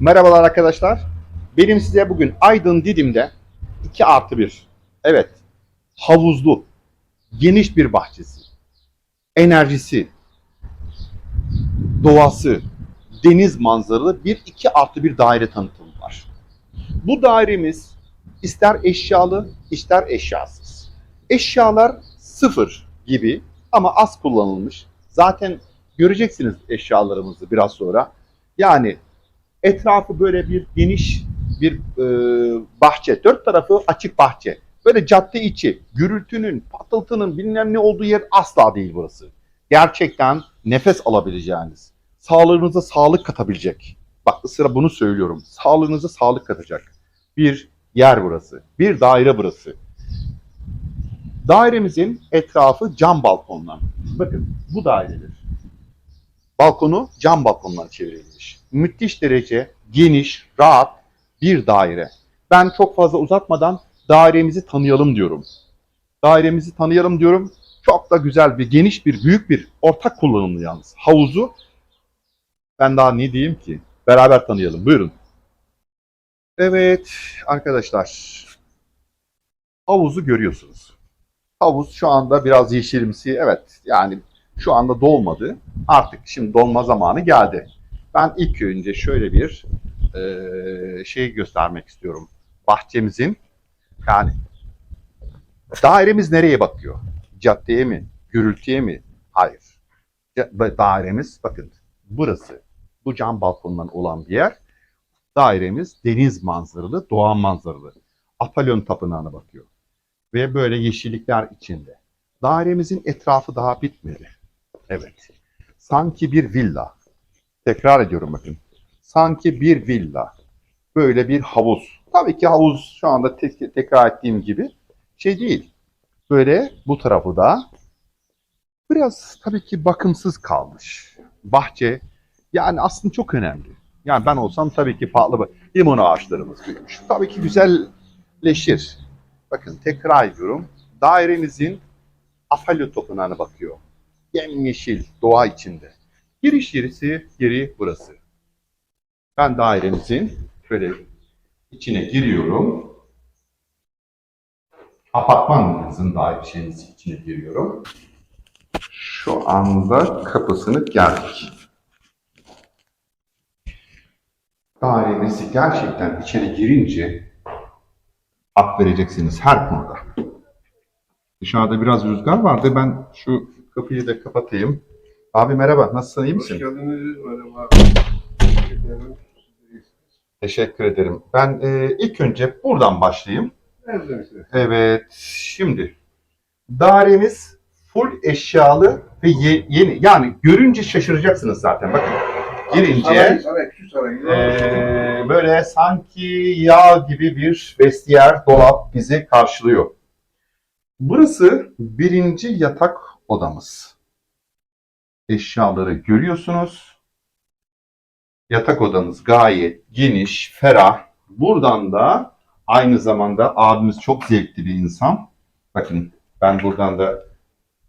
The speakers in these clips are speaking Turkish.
Merhabalar arkadaşlar. Benim size bugün Aydın Didim'de 2 artı 1. Evet. Havuzlu. Geniş bir bahçesi. Enerjisi. Doğası. Deniz manzaralı bir 2 artı 1 daire tanıtımı var. Bu dairemiz ister eşyalı ister eşyasız. Eşyalar sıfır gibi ama az kullanılmış. Zaten göreceksiniz eşyalarımızı biraz sonra. Yani etrafı böyle bir geniş bir e, bahçe. Dört tarafı açık bahçe. Böyle cadde içi. Gürültünün, patıltının bilmem ne olduğu yer asla değil burası. Gerçekten nefes alabileceğiniz, sağlığınıza sağlık katabilecek. Bak sıra bunu söylüyorum. Sağlığınıza sağlık katacak bir yer burası. Bir daire burası. Dairemizin etrafı cam balkondan. Bakın bu dairedir. Balkonu cam balkondan çevrilmiş. Müthiş derece geniş, rahat bir daire. Ben çok fazla uzatmadan dairemizi tanıyalım diyorum. Dairemizi tanıyalım diyorum. Çok da güzel bir, geniş bir, büyük bir ortak kullanımlı yalnız. Havuzu ben daha ne diyeyim ki? Beraber tanıyalım. Buyurun. Evet arkadaşlar. Havuzu görüyorsunuz. Havuz şu anda biraz yeşilimsi. Evet yani şu anda dolmadı. Artık şimdi dolma zamanı geldi. Ben ilk önce şöyle bir eee, şey göstermek istiyorum. Bahçemizin yani dairemiz nereye bakıyor? Caddeye mi? Gürültüye mi? Hayır. Dairemiz bakın burası. Bu cam balkondan olan bir yer. Dairemiz deniz manzaralı, doğa manzaralı. Apolyon Tapınağı'na bakıyor. Ve böyle yeşillikler içinde. Dairemizin etrafı daha bitmedi. Evet. Sanki bir villa. Tekrar ediyorum bakın. Sanki bir villa. Böyle bir havuz. Tabii ki havuz şu anda tek- tekrar ettiğim gibi şey değil. Böyle bu tarafı da biraz tabii ki bakımsız kalmış. Bahçe yani aslında çok önemli. Yani ben olsam tabii ki bir limon ağaçlarımız büyümüş. Tabii ki güzelleşir. Bakın tekrar ediyorum. Dairemizin Afalyo Tapınağı'na bakıyor. Yemyeşil, doğa içinde. Giriş yerisi yeri burası. Ben dairemizin şöyle içine giriyorum. Apartmanımızın daire şeyimiz içine giriyorum. Şu anda kapısını geldik. Dairemizi gerçekten içeri girince hak vereceksiniz her konuda. Dışarıda biraz rüzgar vardı. Ben şu kapıyı da kapatayım. Abi merhaba. Nasılsın? iyi Hoş misin? geldiniz. Merhaba. Teşekkür ederim. Ben e, ilk önce buradan başlayayım. Evet. Şimdi dairemiz full eşyalı ve ye- yeni. Yani görünce şaşıracaksınız zaten. Bakın girince e, böyle sanki yağ gibi bir vestiyer, dolap bizi karşılıyor. Burası birinci yatak odamız. Eşyaları görüyorsunuz. Yatak odamız gayet geniş, ferah. Buradan da aynı zamanda abimiz çok zevkli bir insan. Bakın ben buradan da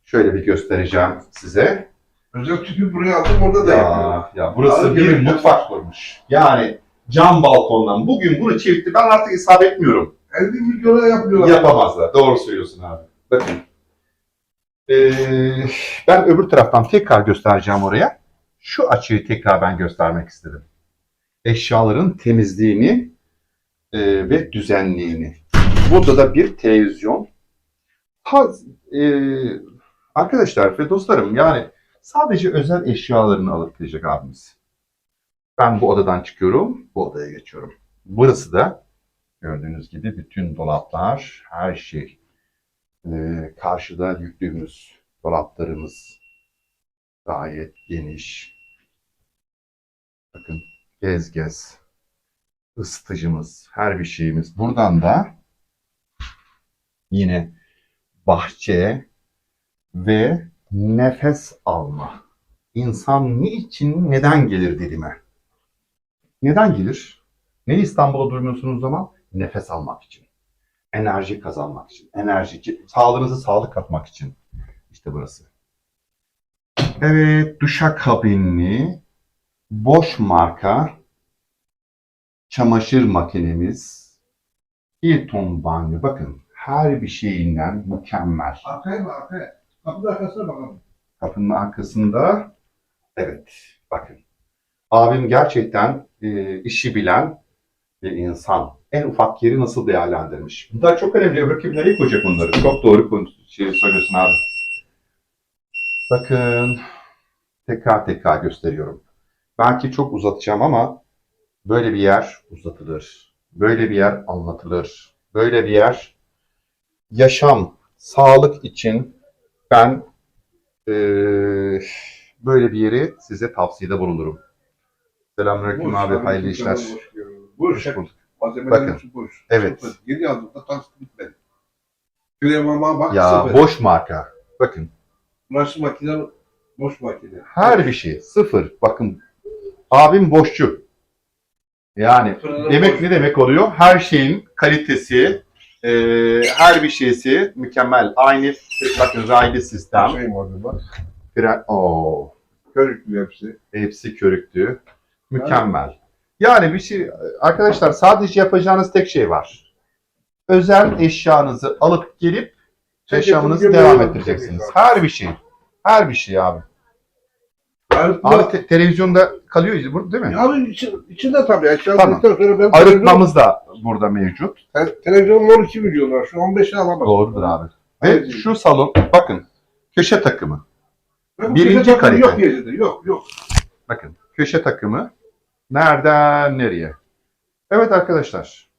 şöyle bir göstereceğim size. Özel tüpü buraya aldım orada da yapıyorum. Ya, ya burası Abi, bir mutfak kurmuş. Yani cam balkondan. Bugün bunu çevirdi. Ben artık hesap etmiyorum. 50 milyona yapıyorlar. Yapamazlar. Doğru söylüyorsun abi. Bakın. Ee, ben öbür taraftan tekrar göstereceğim oraya. Şu açıyı tekrar ben göstermek istedim. Eşyaların temizliğini e, ve düzenliğini. Burada da bir televizyon. Ha, e, arkadaşlar ve dostlarım yani sadece özel eşyalarını alıp gidecek abimiz. Ben bu odadan çıkıyorum, bu odaya geçiyorum. Burası da Gördüğünüz gibi bütün dolaplar, her şey. Ee, karşıda yüklüğümüz, dolaplarımız gayet geniş. Bakın gez gez. Isıtıcımız, her bir şeyimiz. Buradan da yine bahçe ve nefes alma. İnsan niçin, neden gelir Didim'e? Neden gelir? Ne İstanbul'a durmuyorsunuz zaman? Nefes almak için. Enerji kazanmak için. Enerji, sağlığınıza sağlık katmak için. İşte burası. Evet, duşakabinli, boş marka çamaşır makinemiz, Hilton banyo. Bakın her bir şeyinden mükemmel. Arkaya bak arkaya. Kapının arkasına bakalım. Kapının arkasında evet bakın. Abim gerçekten e, işi bilen bir insan. En ufak yeri nasıl değerlendirmiş. Bunlar çok önemli. Öbür kim nereye koyacak bunları? Çok doğru şey söylüyorsun abi. Bakın tekrar tekrar gösteriyorum. Belki çok uzatacağım ama böyle bir yer uzatılır. Böyle bir yer anlatılır. Böyle bir yer yaşam, sağlık için ben eee, böyle bir yeri size tavsiyede bulunurum. Selamünaleyküm abi, hayırlı işler. Boş. Hoş bulduk. Malzemeler Bakın. hepsi boş. Evet. Sıfır. Yeni aldığımda taksi bitmedi. Kremama bak Ya sıfır. boş marka. Bakın Bulaşık makine boş makine. her bir şey sıfır. Bakın abim boşçu. Yani demek boş. ne demek oluyor? Her şeyin kalitesi, eee, her bir şeysi mükemmel. Aynı bakın raylı sistem. Şey orada bak. Fren, Oo, Körüklü hepsi. hepsi körüktü. Mükemmel. Yani bir şey arkadaşlar sadece yapacağınız tek şey var. Özel eşyanızı alıp gelip yaşamınızı devam ettireceksiniz. Her bir şey. Her bir şey abi. Abi te- televizyonda kalıyor burada değil mi? Abi içi, içinde tabii. Aşağı Tamam. sonra ben Arıtmamız da burada mevcut. Te- Televizyonun 12 milyon var. Şu 15'i alamaz. Doğrudur abi. Ve Evet. şu salon bakın köşe takımı. Bakın, Birinci bize bakın, kalite. Yok yerinde. Yok yok. Bakın köşe takımı nereden nereye? Evet arkadaşlar.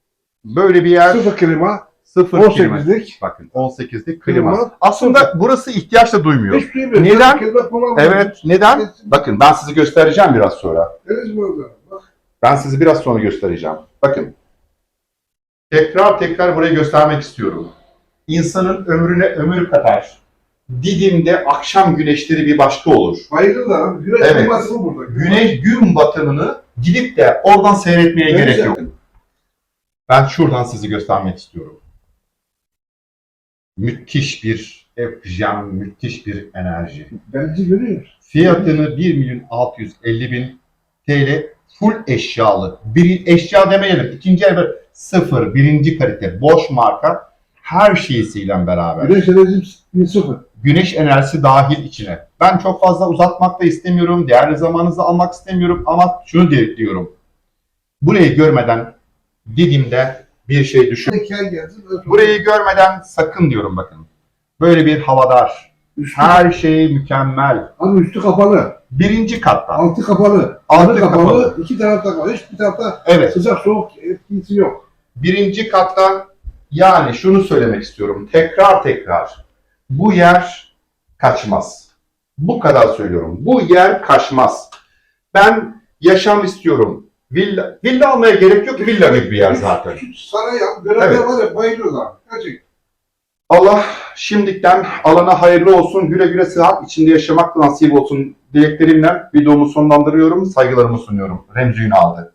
Böyle bir yer Sıfır klima. sıfır klima. 18'lik. Bakın 18'lik klima. Klima. Aslında burası ihtiyaç da duymuyor. Hiç duymuyor. Neden? Sıfır klima. Evet. Neden? Bakın ben sizi göstereceğim biraz sonra. Ben sizi biraz sonra göstereceğim. Bakın. Tekrar tekrar burayı göstermek istiyorum. İnsanın ömrüne ömür kadar. Didim'de akşam güneşleri bir başka olur. Abi. Güneş Evet. kliması mı burada? Güneş gün batımını gidip de oradan seyretmeye Evet. gerek yok. Ben şuradan sizi göstermek istiyorum. Müthiş bir efjan, müthiş bir enerji. Bence görüyor. Fiyatını 1 milyon 650 bin TL full eşyalı. Bir eşya demeyelim. İkinci el sıfır, birinci kalite, boş marka her şeysiyle beraber. Güneş enerjisi sıfır. Güneş enerjisi dahil içine. Ben çok fazla uzatmak da istemiyorum. Değerli zamanınızı almak istemiyorum ama şunu de- diyorum. Burayı görmeden Didim'de bir şey düşün. Burayı görmeden sakın diyorum bakın. Böyle bir havadar. üstü, Her şey mükemmel. abi üstü kapalı. Birinci katta. Altı kapalı. Altı Altı kapalı. kapalı. iki tarafta kapalı. Hiçbir tarafta Evet. sıcak soğuk etkisi yok. Birinci katta yani şunu söylemek istiyorum. Tekrar tekrar. Bu yer kaçmaz. Bu kadar söylüyorum. Bu yer kaçmaz. Ben yaşam istiyorum. Villa, villa almaya gerek yok. Villa gibi bir yer zaten. Saray. Görevler Evet. var ya bayılıyorlar. Gerçekten. Allah şimdiden alana hayırlı olsun. Güle güle sıhhat içinde yaşamak nasip olsun dileklerimle videomu sonlandırıyorum. Saygılarımı sunuyorum. Remzi Ünal'dı.